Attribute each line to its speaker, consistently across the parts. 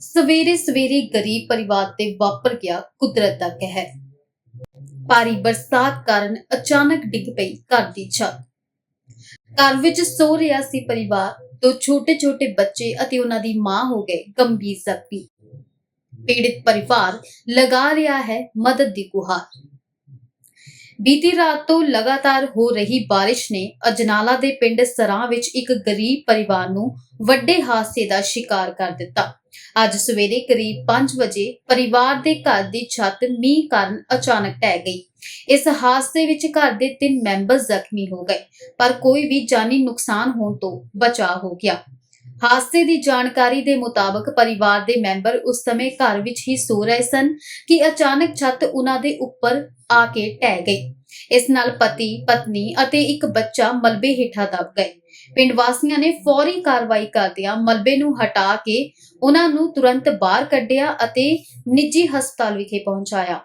Speaker 1: ਸਵੇਰੇ ਸਵੇਰੇ ਗਰੀਬ ਪਰਿਵਾਰ ਤੇ ਵਾਪਰ ਗਿਆ ਕੁਦਰਤ ਦਾ ਕਹਿਰ। ਭਾਰੀ ਬਰਸਾਤ ਕਾਰਨ ਅਚਾਨਕ ਡਿੱਗ ਪਈ ਘਰ ਦੀ ਛੱਤ। ਘਰ ਵਿੱਚ ਸੋ ਰਿਹਾ ਸੀ ਪਰਿਵਾਰ, ਦੋ ਛੋਟੇ-ਛੋਟੇ ਬੱਚੇ ਅਤੇ ਉਹਨਾਂ ਦੀ ਮਾਂ ਹੋ ਗਏ ਗੰਭੀਰ ਜ਼ਖਮੀ। ਪੀੜਿਤ ਪਰਿਵਾਰ ਲਗਾ ਰਿਹਾ ਹੈ ਮਦਦ ਦੀ ਗੁਹਾਰ। ਬੀਤੀ ਰਾਤ ਤੋਂ ਲਗਾਤਾਰ ਹੋ ਰਹੀ ਬਾਰਿਸ਼ ਨੇ ਅਜਨਾਲਾ ਦੇ ਪਿੰਡ ਸਰਾਂ ਵਿੱਚ ਇੱਕ ਗਰੀਬ ਪਰਿਵਾਰ ਨੂੰ ਵੱਡੇ ਹਾਦਸੇ ਦਾ ਸ਼ਿਕਾਰ ਕਰ ਦਿੱਤਾ। ਅੱਜ ਸਵੇਰੇ ਕਰੀਬ 5 ਵਜੇ ਪਰਿਵਾਰ ਦੇ ਘਰ ਦੀ ਛੱਤ ਮੀਂਹ ਕਾਰਨ ਅਚਾਨਕ ਢਹਿ ਗਈ। ਇਸ ਹਾਦਸੇ ਵਿੱਚ ਘਰ ਦੇ ਤਿੰਨ ਮੈਂਬਰ ਜ਼ਖਮੀ ਹੋ ਗਏ, ਪਰ ਕੋਈ ਵੀ ਜਾਨੀ ਨੁਕਸਾਨ ਹੋਣ ਤੋਂ ਬਚਾ ਹੋ ਗਿਆ। ਹਾਦਸੇ ਦੀ ਜਾਣਕਾਰੀ ਦੇ ਮੁਤਾਬਕ ਪਰਿਵਾਰ ਦੇ ਮੈਂਬਰ ਉਸ ਸਮੇਂ ਘਰ ਵਿੱਚ ਹੀ ਸੋ ਰਹੇ ਸਨ ਕਿ ਅਚਾਨਕ ਛੱਤ ਉਹਨਾਂ ਦੇ ਉੱਪਰ ਆ ਕੇ ਢਹਿ ਗਈ। ਇਸ ਨਾਲ ਪਤੀ, ਪਤਨੀ ਅਤੇ ਇੱਕ ਬੱਚਾ ਮਲਬੇ ਹੇਠਾਂ ਦਬ ਗਏ। ਪਿੰਡ ਵਾਸੀਆਂ ਨੇ ਫੌਰੀ ਕਾਰਵਾਈ ਕਰਦਿਆਂ ਮਲਬੇ ਨੂੰ ਹਟਾ ਕੇ ਉਹਨਾਂ ਨੂੰ ਤੁਰੰਤ ਬਾਹਰ ਕੱਢਿਆ ਅਤੇ ਨਿੱਜੀ ਹਸਪਤਾਲ ਵਿਖੇ ਪਹੁੰਚਾਇਆ।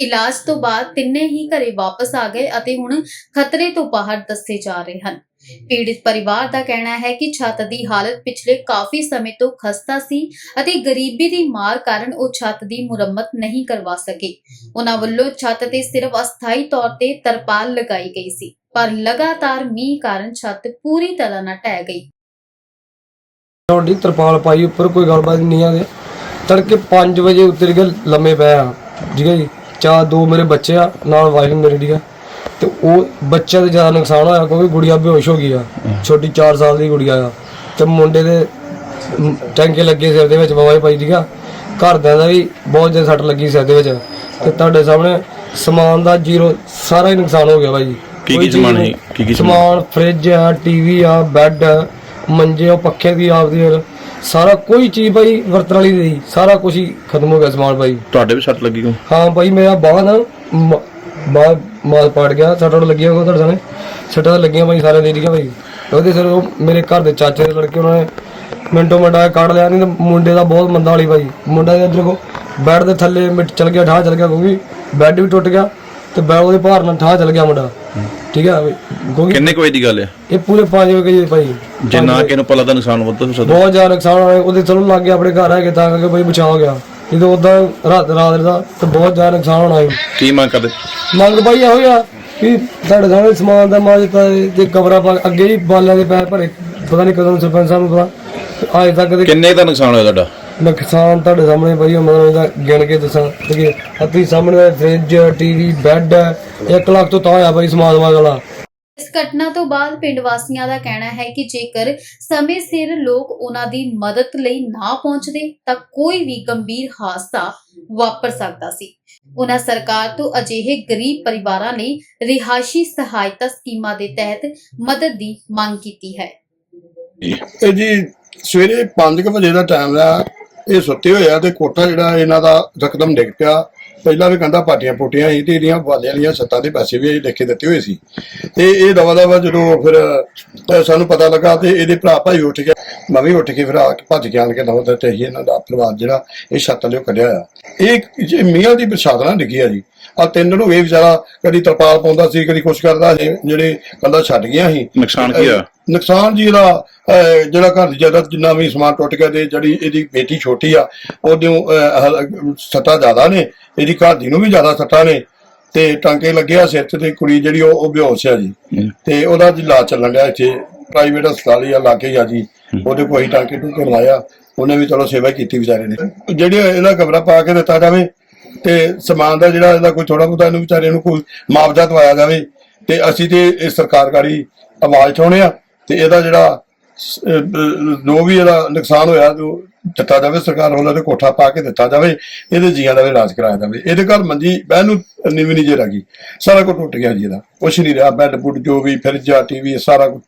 Speaker 1: ਇਲਾਜ ਤੋਂ ਬਾਅਦ ਤਿੰਨੇ ਹੀ ਘਰੇ ਵਾਪਸ ਆ ਗਏ ਅਤੇ ਹੁਣ ਖਤਰੇ ਤੋਂ ਬਾਹਰ ਦੱਸੇ ਜਾ ਰਹੇ ਹਨ। ਪੀੜਿਤ ਪਰਿਵਾਰ ਦਾ ਕਹਿਣਾ ਹੈ ਕਿ ਛੱਤ ਦੀ ਹਾਲਤ ਪਿਛਲੇ ਕਾਫੀ ਸਮੇਂ ਤੋਂ ਖਸਤਾ ਸੀ ਅਤੇ ਗਰੀਬੀ ਦੀ ਮਾਰ ਕਾਰਨ ਉਹ ਛੱਤ ਦੀ ਮੁਰੰਮਤ ਨਹੀਂ ਕਰਵਾ ਸਕੇ। ਉਹਨਾਂ ਵੱਲੋਂ ਛੱਤ ਤੇ ਸਿਰਫ ਅਸਥਾਈ ਤੌਰ ਤੇ ਤਰਪਾਲ ਲਗਾਈ ਗਈ ਸੀ। ਪਰ ਲਗਾਤਾਰ ਮੀਂਹ ਕਾਰਨ ਛੱਤ ਪੂਰੀ ਤਰ੍ਹਾਂ ਨਾਲ ਢਹਿ ਗਈ।
Speaker 2: ਤੁਹਾਡੀ ਤਰਪਾਲ ਪਾਈ ਉੱਪਰ ਕੋਈ ਗੱਲਬਾਤ ਨਹੀਂ ਆ ਤੜਕੇ 5 ਵਜੇ ਉੱਤਰ ਕੇ ਲੰਮੇ ਪਏ ਆ ਠੀਕ ਹੈ ਜੀ। ਚਾਰ ਦੋ ਮੇਰੇ ਬੱਚੇ ਆ ਨਾਲ ਵਾਈਫ ਮੇਰੀ ਠੀਕ ਆ। ਤੇ ਉਹ ਬੱਚਿਆਂ ਦਾ ਜ਼ਿਆਦਾ ਨੁਕਸਾਨ ਹੋਇਆ ਕਿਉਂਕਿ ਗੁੜੀਆ ਬੇਹੋਸ਼ ਹੋ ਗਈ ਆ। ਛੋਟੀ 4 ਸਾਲ ਦੀ ਗੁੜੀਆ ਆ। ਤੇ ਮੁੰਡੇ ਦੇ ਮ, ਟੈਂਕੇ ਲੱਗੇ ਸਿਰ ਦੇ ਵਿੱਚ ਬਵਾਈ ਪਾਈ ਠੀਕ ਆ। ਘਰਦਿਆਂ ਦਾ ਵੀ ਬਹੁਤ ਜ਼ਿਆਦਾ ਸੱਟ ਲੱਗੀ ਸਿਰ ਦੇ ਵਿੱਚ। ਤੇ ਤੁਹਾਡੇ ਸਾਹਮਣੇ ਸਮਾਨ ਦਾ ਜ਼ੀਰੋ ਸਾਰਾ ਹੀ ਨੁਕਸਾਨ ਹੋ ਗਿਆ ਭਾਈ
Speaker 3: ਕੀ ਕੀ ਸਮਾਨ। ਹੈ? ਕੀ ਕੀ ਸਮਾਨ?
Speaker 2: ਫ੍ਰਿਜ ਆ ਟੀਵੀ ਆ ਬੈੱਡ ਆ ਮੰਜੇ ਆ ਪੱਖੇ ਦੀ ਆਪਦੀ ਆ, ਸਾਰਾ ਕੋਈ ਚੀਜ਼ ਭਾਈ ਵਰਤਣ ਵਾਲੀ ਨਹੀਂ। ਸਾਰਾ ਕੁਝ ਹੀ ਖਤਮ ਹੋ ਗਿਆ ਸਮਾਨ ਭਾਈ
Speaker 3: ਤੁਹਾਡੇ ਵੀ ਸੱਟ ਲੱਗੀ ਕੋ
Speaker 2: ਹਾਂ ਭਾਈ ਮੇਰਾ ਬਾਹ ਨਾ ਮ- ਬਾਹ ਮਾਲ ਪਾੜ ਗਿਆ। ਸੱਟਾਂ ਤੋਂ ਲੱਗੀਆਂ ਕੋ ਤੁਹਾਡੇ ਸਾਹਮਣੇ। ਸੱਟਾਂ ਤਾਂ ਲੱਗੀਆਂ ਭਾਈ ਸਾਰਿਆਂ ਦੇ ਦੀਆਂ ਭਾਈ ਉਹਦੇ ਸਿਰ ਉਹ ਮੇਰੇ ਘਰ ਦੇ ਚਾਚੇ ਦੇ ਲੜਕੇ ਉਹਨਾਂ ਨੇ ਮਿੰਟੋ ਮਿੰਟਾ ਕੱਢ ਲਿਆ। ਨਹੀਂ ਤਾਂ ਮੁੰਡੇ ਦਾ ਬਹੁਤ ਮੰਦਾ ਵਾਲੀ ਭਾਈ ਮੁੰਡਾ ਦੇ ਇੱਧਰ ਕੋ ਬੈੱਡ ਦੇ ਥੱਲੇ ਮਿੱਟ ਚਲ ਗਿਆ ਠਾਹ ਚਲ ਗਿਆ ਕਿਉਂਕਿ ਬੈੱਡ ਵੀ ਟੁੱਟ ਗਿਆ ਤੇ ਬੈੱਡ ਉਹਦੇ ਭਾਰ ਨਾਲ ਠਾਹ ਚਲ ਗਿਆ ਮੁੰਡਾ। ਠੀਕ ਹੈ ਭਾਈ, ਕਿਉਂਕਿ
Speaker 3: ਕਿੰਨੇ ਕੁ ਵਜੇ ਦੀ ਗੱਲ ਹੈ
Speaker 2: ਇਹ ਪੂਰੇ 5 ਵਜੇ ਜੀ ਭਾਈ।
Speaker 3: ਜੇ ਨਾ ਨੂੰ ਪਲਾ ਦਾ ਨੁਕਸਾਨ ਵੱਧ ਹੋ ਸਕਦਾ
Speaker 2: ਬਹੁਤ ਜ਼ਿਆਦਾ ਨੁਕਸਾਨ ਹੋਇਆ ਉਹਦੇ ਚਲੋ ਲੱਗ ਗਿਆ ਆਪਣੇ ਘਰ ਹੈਗੇ ਤਾਂ ਕਰਕੇ ਭਾਈ ਬਚਾਅ ਹੋ ਗਿਆ। ਤਾਂ ਉਦਾਂ ਰਾਤ ਰਾਤ ਦਾ ਤੇ ਬਹੁਤ ਜ਼ਿਆਦਾ ਨੁਕਸਾਨ ਹੋਣਾ ਸੀ।
Speaker 3: ਕੀ ਮੰਗ ਕਰਦੇ?
Speaker 2: ਮੰਗ ਭਾਈ ਇਹੋ ਹੀ ਆ ਕਿ ਸਾਡੇ ਸਾਹਮਣੇ ਸਮਾਨ ਦਾ ਮਾਜ ਤੇ ਕਬਰਾਂ ਪਾ ਅੱਗੇ ਹੀ ਬਾਲਿਆਂ ਦੇ ਪੈਰ ਭਰੇ ਪਤਾ ਨਹੀਂ ਕਦੋਂ ਸਰਪੰਚ ਸਾਹਿਬ ਨੂੰ ਪਤਾ ਅੱਜ ਤੱਕ ਦੇ
Speaker 3: ਕਿੰਨੇ ਦਾ ਨੁਕਸਾਨ ਹੋਇਆ ਤੁਹਾਡਾ?
Speaker 2: ਨੁਕਸਾਨ ਤੁਹਾਡੇ ਸਾਹਮਣੇ ਭਾਈ ਉਹ ਮਤਲਬ ਇਹਦਾ ਗਿਣ ਕੇ ਦੱਸਾਂ। ਕਿ ਅੱਤੀ ਸਾਹਮਣੇ ਫ੍ਰਿਜ ਟੀਵੀ ਬੈੱਡ 1 ਲੱਖ ਤੋਂ ਤਾਂ ਆ ਭਾਈ ਸਮਾਨ ਸਮਾਨ ਵਾਲਾ।
Speaker 1: ਇਸ ਘਟਨਾ ਤੋਂ ਬਾਅਦ ਪਿੰਡ ਵਾਸੀਆਂ ਦਾ ਕਹਿਣਾ ਹੈ ਕਿ ਜੇਕਰ ਸਮੇਂ ਸਿਰ ਲੋਕ ਉਹਨਾਂ ਦੀ ਮਦਦ ਲਈ ਨਾ ਪਹੁੰਚਦੇ ਤਾਂ ਕੋਈ ਵੀ ਗੰਭੀਰ ਹਾਦਸਾ ਵਾਪਰ ਸਕਦਾ ਸੀ। ਉਹਨਾਂ ਸਰਕਾਰ ਤੋਂ ਅਜਿਹੇ ਗਰੀਬ ਪਰਿਵਾਰਾਂ ਲਈ ਰਿਹਾਇਸ਼ੀ ਸਹਾਇਤਾ ਸਕੀਮਾਂ ਦੇ ਤਹਿਤ ਮਦਦ ਦੀ ਮੰਗ ਕੀਤੀ ਹੈ।
Speaker 4: ਇਹ ਜੀ ਸਵੇਰੇ 5 ਵਜੇ ਦਾ ਟਾਈਮ ਆ ਇਹ ਸੁੱਤੇ ਹੋਏ ਆ ਤੇ ਕੋਟਾ ਜਿਹੜਾ ਇਹਨਾਂ ਦਾ ਰਕਦਮ ਡਿੱਗ ਪਿਆ। ਪਹਿਲਾਂ ਵੀ ਕੰਧਾਂ ਪਾਟੀਆਂ ਪੋਟੀਆਂ ਸੀ ਤੇ ਇਹਦੀਆਂ ਵਾਲਿਆਂ ਦੀਆਂ ਛੱਤਾਂ ਦੇ ਪੈਸੇ ਵੀ ਲਿਖ ਕੇ ਦਿੱਤੇ ਹੋਏ ਸੀ। ਤੇ ਇਹ ਦਵਾ ਦਵਾ ਜਦੋਂ ਫਿਰ ਸਾਨੂੰ ਪਤਾ ਲੱਗਾ ਤੇ ਇਹਦੇ ਭਰਾ ਭਾਈ ਉੱਠ ਗਿਆ ਮੈਂ ਵੀ ਉੱਠ ਕੇ ਫਿਰ ਆ ਕੇ ਭੱਜ ਕੇ ਆਣ ਕੇ ਦਵਾ ਦਿੱਤੇ ਸੀ ਇਹਨਾਂ ਦਾ ਪਰਿਵਾਰ ਜਿਹੜਾ, ਇਹ ਛੱਤ ਲਿਓ ਕੱਢਿਆ ਆ ਇਹ ਮੀਆਂ ਦੀ ਬਰਸਾਤ ਡਿੱਗੀ ਆ ਜੀ। ਆ ਤਿੰਨ ਨੂੰ ਇਹ ਵਿਚਾਰਾ ਕਦੀ ਤਰਪਾਲ ਪਾਉਂਦਾ ਸੀ, ਕਦੀ ਕੁਛ ਕਰਦਾ ਸੀ, ਜਿਹੜੇ ਕੰਧਾਂ ਛੱਡ ਗਿਆ ਸੀ।
Speaker 3: ਨੁਕਸਾਨ ਕੀ ਹੋਇਆ?
Speaker 4: ਨੁਕਸਾਨ ਜੀ ਇਹਦਾ ਜਿਹੜਾ ਘਰ ਦੀ ਜਾਇਦਾਦ ਜਿੰਨਾ ਵੀ ਸਮਾਨ ਟੁੱਟ ਗਿਆ ਤੇ ਜਿਹੜੀ ਇਹਦੀ ਬੇਟੀ ਛੋਟੀ ਆ ਉਹਨੂੰ ਸੱਟਾਂ ਜ਼ਿਆਦਾ ਨੇ ਇਹਦੀ ਘਰ ਦੀ ਨੂੰ ਵੀ ਜ਼ਿਆਦਾ ਸੱਟਾਂ ਨੇ ਤੇ ਟਾਂਕੇ ਲੱਗੇ ਆ ਸਿਰ ਤੇ ਕੁੜੀ ਜਿਹੜੀ ਉਹ ਬੇਹੋਸ਼ ਆ ਜੀ। ਤੇ ਉਹਦਾ ਜੀ ਇਲਾਜ ਚੱਲਣ ਡਿਆ ਇੱਥੇ ਪ੍ਰਾਈਵੇਟ ਹਸਪਤਾਲ ਹੀ ਆ ਲਾਗੇ ਆ ਜੀ। ਉਹਦੇ ਕੋਈ ਟਾਂਕੇ ਟੂਕੇ ਲਵਾਇਆ ਉਹਨੇ ਵੀ ਚਲੋ ਸੇਵਾ ਕੀਤੀ ਵਿਚਾਰੇ ਨੇ। ਜਿਹੜੀ ਇਹਦਾ ਕਮਰਾ ਪਾ ਕੇ ਦਿੱਤਾ ਜਾਵੇ ਤੇ ਸਮਾਨ ਦਾ ਜਿਹੜਾ ਇਹਦਾ ਕੋਈ ਥੋੜਾ ਬਹੁਤਾ ਇਹਨੂੰ ਵਿਚਾਰੇ ਨੂੰ ਕੋਈ ਮੁਆਵਜ਼ਾ ਦਵਾਇਆ ਜਾਵੇ ਤੇ ਅਸੀਂ ਤੇ ਇਹ ਸਰਕਾਰਕਾਰੀ ਆਵਾਜ਼ ਉਠਾਉਣੇ ਆ। ਤੇ ਇਹਦਾ ਜਿਹੜਾ ਜੋ ਵੀ ਇਹਦਾ ਨੁਕਸਾਨ ਹੋਇਆ, ਜੋ ਦਿੱਤਾ ਜਾਵੇ ਸਰਕਾਰ ਵੱਲੋਂ ਤੇ ਕੋਠਾ ਪਾ ਕੇ ਦਿੱਤਾ ਜਾਵੇ, ਇਹਦੇ ਜੀਆਂ ਦਾ ਵੀ ਇਲਾਜ ਕਰਾਇਆ ਜਾਵੇ। ਇਹਦੇ ਘਰ ਮੰਜੀ, ਬਹਿਣ ਨੂੰ ਨੀਵੀਂ ਨਹੀਂ ਰਹਿ ਗਈ। ਸਾਰਾ ਕੁਝ ਟੁੱਟ ਗਿਆ ਜੀ ਇਹਦਾ। ਕੁਛ ਨਹੀਂ ਰਿਹਾ ਬੈੱਡ ਬੁੱਡ ਜੋ ਵੀ, ਫਰਿੱਜ ਫਰਿੱਜਾ ਟੀਵੀ ਸਾਰਾ ਕੁਝ